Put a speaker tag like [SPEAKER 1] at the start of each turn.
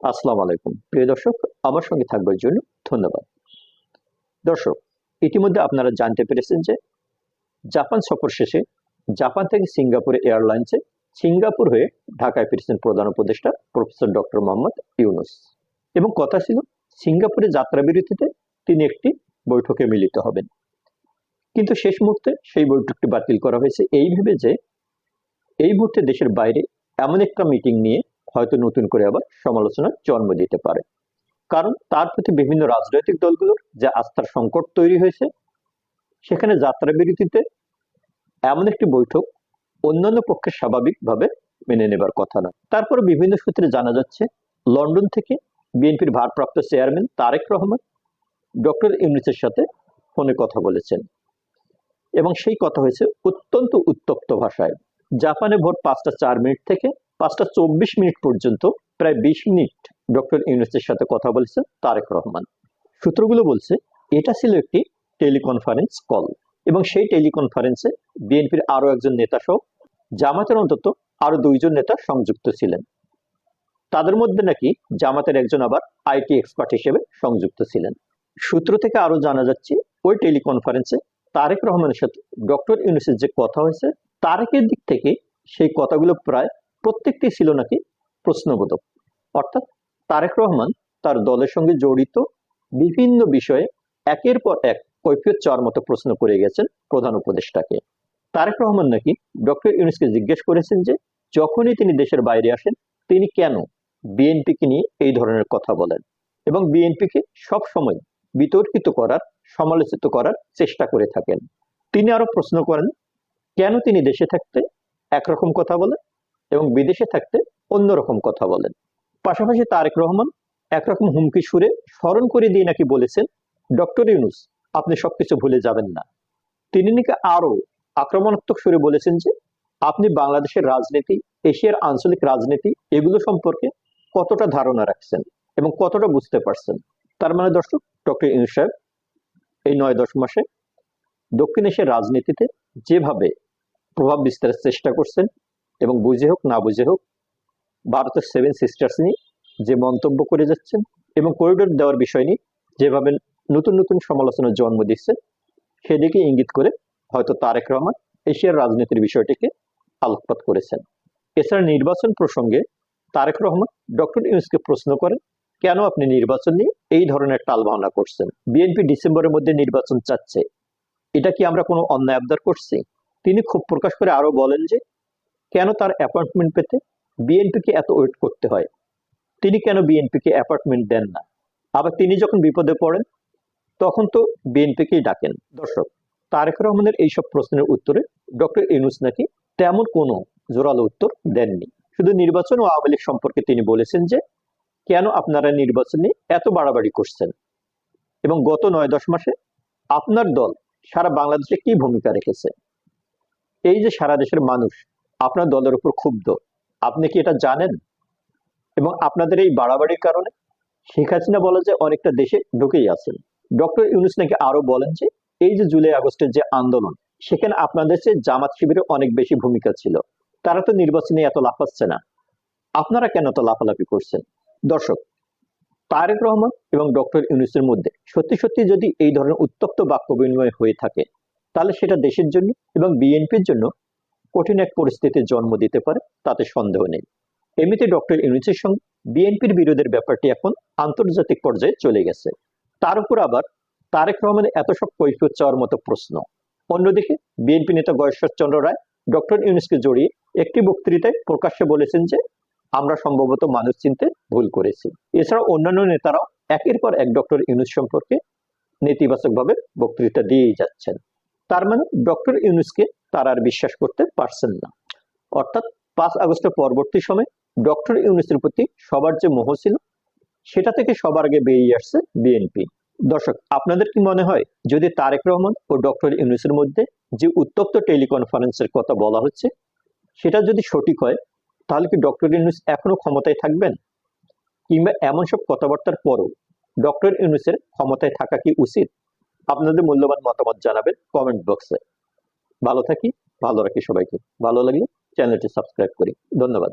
[SPEAKER 1] আসসালামু আলাইকুম। প্রিয় দর্শক, আমার সঙ্গে থাকবার জন্য ধন্যবাদ। দর্শক, ইতিমধ্যে আপনারা জানতে পেরেছেন যে জাপান সফর শেষে জাপান থেকে সিঙ্গাপুরে এয়ারলাইন্সে সিঙ্গাপুর হয়ে ঢাকায় ফিরেছেন প্রধান উপদেষ্টা প্রফেসর ডক্টর মোহাম্মদ ইউনুস। এবং কথা ছিল, সিঙ্গাপুরে যাত্রা বিরতিতে তিনি একটি বৈঠকে মিলিত হবেন। কিন্তু শেষ মুহূর্তে সেই বৈঠকটি বাতিল করা হয়েছে। এই ভেবে যে এই মুহূর্তে দেশের বাইরে এমন একটা মিটিং নিয়ে হয়তো নতুন করে আবার সমালোচনার জন্ম দিতে পারে। কারণ তার প্রতি বিভিন্ন রাজনৈতিক দলগুলোর যে আস্থার সংকট তৈরি হয়েছে, সেখানে যাত্রা বিরতিতে এমন একটি বৈঠক অন্যান্য পক্ষে স্বাভাবিকভাবে মেনে নেবার কথা না তারপর বিভিন্ন সূত্রে জানা যাচ্ছে, লন্ডন থেকে বিএনপির ভারপ্রাপ্ত চেয়ারম্যান তারেক রহমান ডক্টর ইউনিসের সাথে ফোনে কথা বলেছেন এবং সেই কথা হয়েছে অত্যন্ত উত্তপ্ত ভাষায়। জাপানে ভোট পাঁচটা চার মিনিট থেকে পাঁচটা চব্বিশ মিনিট পর্যন্ত প্রায় বিশ মিনিট ডক্টর ইউনুসের সাথে কথা বলেছেন তারেক রহমান। সূত্রগুলো বলছে, এটা ছিল একটি টেলিকনফারেন্স কল এবং সেই টেলিকনফারেন্সে বিএনপির আরও একজন নেতা সহ জামাতের অন্তত আরও দুইজন নেতা সংযুক্ত ছিলেন। তাদের মধ্যে নাকি জামাতের একজন আবার আইটি এক্সপার্ট হিসেবে সংযুক্ত ছিলেন। সূত্র থেকে আরও জানা যাচ্ছে, ওই টেলিকনফারেন্সে তারেক রহমানের সাথে ডক্টর ইউনুসের যে কথা হয়েছে, তারেকের দিক থেকে সেই কথাগুলো প্রায় প্রত্যেকটি ছিল নাকি প্রশ্নবোধক। অর্থাৎ তারেক রহমান তার দলের সঙ্গে জড়িত বিভিন্ন বিষয়ে একের পর এক কৈফিয়ত চাওয়ার মতো প্রশ্ন করে গেছেন প্রধান উপদেষ্টাকে। তারেক রহমান নাকি ডক্টর ইউনুসকে জিজ্ঞেস করেছেন যে, যখনই তিনি দেশের বাইরে আসেন, তিনি কেন বিএনপিকে নিয়ে এই ধরনের কথা বলেন? এবং বিএনপিকে সব সময় বিতর্কিত করার, সমালোচিত করার চেষ্টা করে থাকেন। তিনি আরও প্রশ্ন করেন, কেন তিনি দেশে থাকতে একরকম কথা বলেন? এবং বিদেশে থাকতে অন্যরকম কথা বলেন। পাশাপাশি তারেক রহমান একরকম হুমকি সুরে স্মরণ করে দিয়ে নাকি বলেছেন, ডক্টর ইউনুস, আপনি সবকিছু ভুলে যাবেন না। তিনি নাকি আরও আক্রমণাত্মক সুরে বলেছেন যে, আপনি বাংলাদেশের রাজনীতি, এশিয়ার আঞ্চলিক রাজনীতি, এগুলো সম্পর্কে কতটা ধারণা রাখছেন এবং কতটা বুঝতে পারছেন? তার মানে দর্শক, ডক্টর ইউনুস সাহেব, এই নয় দশ মাসে দক্ষিণ এশিয়ার রাজনীতিতে যেভাবে প্রভাব বিস্তারের চেষ্টা করছেন এবং বুঝে হোক, না বুঝে হোক, ভারতের সেভেন সিস্টার্স নিয়ে যে মন্তব্য করে যাচ্ছেন এবং করিডোর দেওয়ার বিষয় নিয়ে যেভাবে নতুন নতুন সমালোচনার জন্ম দিচ্ছে, সেদিকে ইঙ্গিত করে হয়তো তারেক রহমান এশিয়ার রাজনীতির বিষয়টিকে আলোকপাত করেছেন। এছাড়া নির্বাচন প্রসঙ্গে তারেক রহমান ডক্টর ইউনুসকে প্রশ্ন করেন, কেন আপনি নির্বাচন নিয়ে এই ধরনের টাল ভাবনা করছেন বিএনপি ডিসেম্বরের মধ্যে নির্বাচন চাচ্ছে। এটা কি আমরা কোনো অন্যায় আবদার করছি? তিনি খুব প্রকাশ করে আরও বলেন যে কেন তার অ্যাপয়েন্টমেন্ট পেতে? বিএনপিকে এত ওয়েট করতে হয়। তিনি কেন বিএনপিকে অ্যাপয়েন্টমেন্ট দেন না? আবার তিনি যখন বিপদে পড়েন, তখন তো বিএনপিকেই ডাকেন? দর্শক, তারেক রহমানের এইসব প্রশ্নের উত্তরে ডক্টর ইউনুস নাকি তেমন কোনো জোরালো উত্তর দেননি। শুধু নির্বাচন ও আওয়ামী লীগ সম্পর্কে তিনি বলেছেন যে, কেন আপনারা নির্বাচনে এত বাড়াবাড়ি করছেন? এবং গত নয় দশ মাসে আপনার দল সারা বাংলাদেশে কি ভূমিকা রেখেছে? এই যে সারা দেশের মানুষ আপনার দলের উপর ক্ষুব্ধ। আপনি কি এটা জানেন? এবং আপনাদের এই বাড়াবাড়ির কারণে? শেখ হাসিনা বলা যায় অনেকটা দেশে ঢুকেই আছেন। ডক্টর ইউনুস নাকি আরও বলেন যে, এই যে জুলাই আগস্টের যে আন্দোলন, সেখানে আপনাদের চেয়ে জামাত শিবিরের অনেক বেশি ভূমিকা ছিল। তারা তো নির্বাচনে এত লাফাচ্ছে না। আপনারা কেন তো লাফালাফি করছেন? দর্শক, তারেক রহমান এবং ডক্টর ইউনুসের মধ্যে সত্যি সত্যি যদি এই ধরনের উত্তপ্ত বাক্য বিনিময় হয়ে থাকে, তাহলে সেটা দেশের জন্য এবং বিএনপির জন্য কঠিন এক পরিস্থিতির জন্ম দিতে পারে, তাতে সন্দেহ নেই। এমনিতে ডক্টর ইউনুসের সঙ্গে বিএনপির বিরোধের ব্যাপারটি এখন আন্তর্জাতিক পর্যায়ে চলে গেছে। তার উপর আবার তারেক রহমানের এত সব কৈফিয়ত চাওয়ার মতো প্রশ্ন। অন্যদিকে বিএনপি নেতা গয়েশ্বর চন্দ্র রায় ডক্টর ইউনুসকে জড়িয়ে একটি বক্তৃতায় প্রকাশ্যে বলেছেন যে, আমরা সম্ভবত মানুষ চিনতে ভুল করেছি। এছাড়া অন্যান্য নেতারাও একের পর এক ডক্টর ইউনুস সম্পর্কে নেতিবাচকভাবে বক্তৃতা দিয়েই যাচ্ছেন। তার মানে ডক্টর ইউনুসকে তারা আর বিশ্বাস করতে পারছেন না। অর্থাৎ পাঁচ আগস্টের পরবর্তী সময় ডক্টর ইউনুসের প্রতি সবার যে মোহ ছিল, সেটা থেকে সবার আগে বেরিয়ে আসছে বিএনপি। দর্শক, আপনাদের কি মনে হয়, যদি তারেক রহমান ও ডক্টর ইউনুসের মধ্যে যে উত্তপ্ত টেলিকনফারেন্সের কথা বলা হচ্ছে, সেটা যদি সঠিক হয়, তাহলে কি ডক্টর ইউনুস এখনও ক্ষমতায় থাকবেন? কিংবা এমন সব কথাবার্তার পরও ডক্টর ইউনুসের ক্ষমতায় থাকা কি উচিত? আপনাদের মূল্যবান মতামত জানাবেন কমেন্ট বক্সে। ভালো থাকি ভালো রাখি সবাইকে। ভালো লাগলে চ্যানেলটি সাবস্ক্রাইব করি। ধন্যবাদ।